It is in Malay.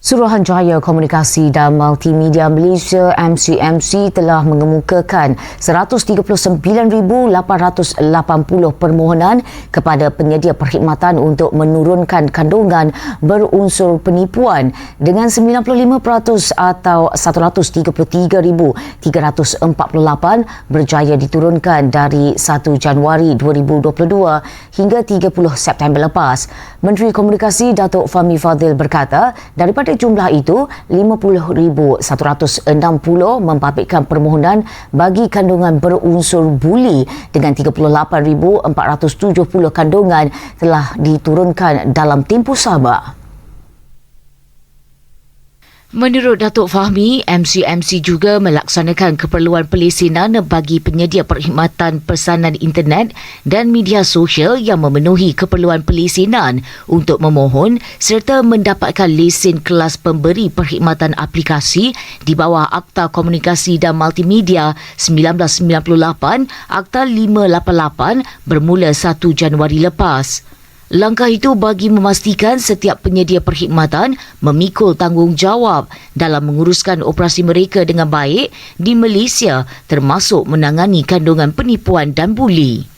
Suruhanjaya Komunikasi dan Multimedia Malaysia MCMC telah mengemukakan 139,880 permohonan kepada penyedia perkhidmatan untuk menurunkan kandungan berunsur penipuan dengan 95% atau 133,348 berjaya diturunkan dari 1 Januari 2022 hingga 30 September lepas. Menteri Komunikasi Datuk Fahmi Fadil berkata, daripada pada jumlah itu, 50,160 membabitkan permohonan bagi kandungan berunsur buli dengan 38,470 kandungan telah diturunkan dalam tempoh sama. Menurut Datuk Fahmi, MCMC juga melaksanakan keperluan pelesinan bagi penyedia perkhidmatan pesanan internet dan media sosial yang memenuhi keperluan pelesinan untuk memohon serta mendapatkan lesen kelas pemberi perkhidmatan aplikasi di bawah Akta Komunikasi dan Multimedia 1998 Akta 588 bermula 1 Januari lepas. Langkah itu bagi memastikan setiap penyedia perkhidmatan memikul tanggungjawab dalam menguruskan operasi mereka dengan baik di Malaysia termasuk menangani kandungan penipuan dan buli.